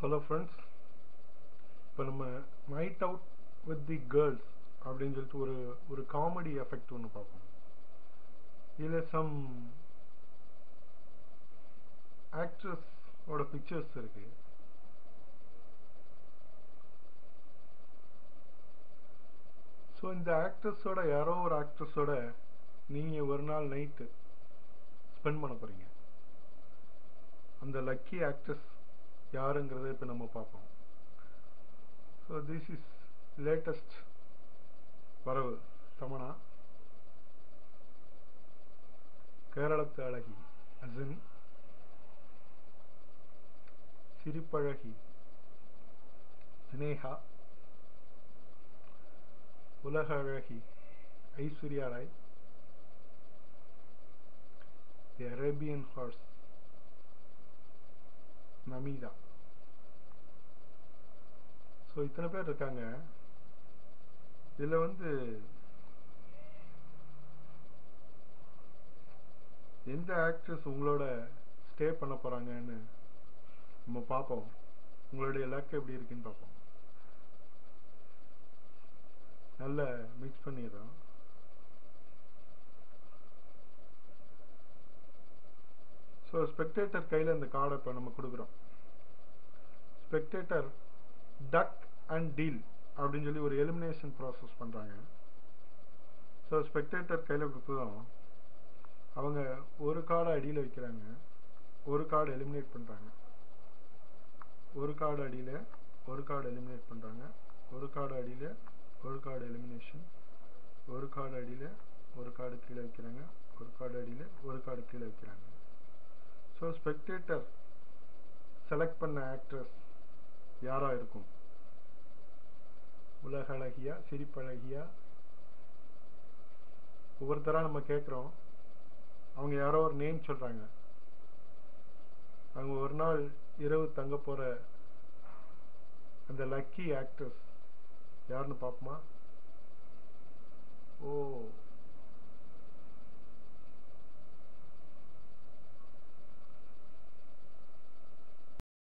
Hello friends இப்போ நம்ம night out with the girls அப்படின்னு சொல்லிட்டு ஒரு ஒரு காமெடி எஃபெக்ட் ஒன்று பார்ப்போம். இதில் சம் ஆக்ட்ரஸோட பிக்சர்ஸ் இருக்கு. ஸோ இந்த ஆக்ட்ரஸோட யாரோ ஒரு ஆக்ட்ரஸோட நீங்கள் ஒரு நாள் நைட்டு ஸ்பெண்ட் பண்ண போகிறீங்க அந்த லக்கி ஆக்ட்ரஸ் யாருங்கிறத இப்போ நம்ம பார்ப்போம் ஸோ திஸ் இஸ் லேட்டஸ்ட் வரவு தமனா கேரளத்து அழகி அசின் சிரிப்பழகி சினேகா உலக அழகி Aishwarya Rai the Arabian horse Namitha. So இத்தனை பேர் இருக்காங்க. இதில் வந்து எந்த ஆக்ட்ரஸ் உங்களோட ஸ்டே பண்ண போகிறாங்கன்னு நம்ம பார்ப்போம். உங்களுடைய லக் எப்படி இருக்குன்னு பார்ப்போம். நல்ல மிக்ஸ் பண்ணிடுறோம். ஸோ ஸ்பெக்டேட்டர் கையில் இந்த கார்டை இப்போ நம்ம கொடுக்குறோம் ஸ்பெக்டேட்டர் டக் அண்ட் டீல் அப்படின்னு சொல்லி ஒரு எலிமினேஷன் ப்ராசஸ் பண்ணுறாங்க ஸோ ஸ்பெக்டேட்டர் கையில் கொடுத்ததும் அவங்க ஒரு கார்டை அடியில் வைக்கிறாங்க ஒரு கார்டு எலிமினேட் பண்ணுறாங்க ஒரு கார்டு அடியில் ஒரு கார்டு எலிமினேட் பண்ணுறாங்க ஒரு கார்டு அடியில் ஒரு கார்டு எலிமினேஷன் ஒரு கார்டு அடியில் ஒரு கார்டு கீழே வைக்கிறாங்க ஒரு கார்டு அடியில் ஒரு கார்டு கீழே வைக்கிறாங்க ஸோ ஸ்பெக்டேட்டர் செலக்ட் பண்ண ஆக்ட்ரஸ் யாராக இருக்கும்? உலக அழகியா சிரிப்பழகியா? ஒவ்வொருத்தராக நம்ம கேட்குறோம் அவங்க யாரோ ஒரு நேம் சொல்கிறாங்க அவங்க ஒரு நாள் இரவு தங்க போகிற அந்த லக்கி ஆக்ட்ரஸ் யாருன்னு பார்ப்போமா?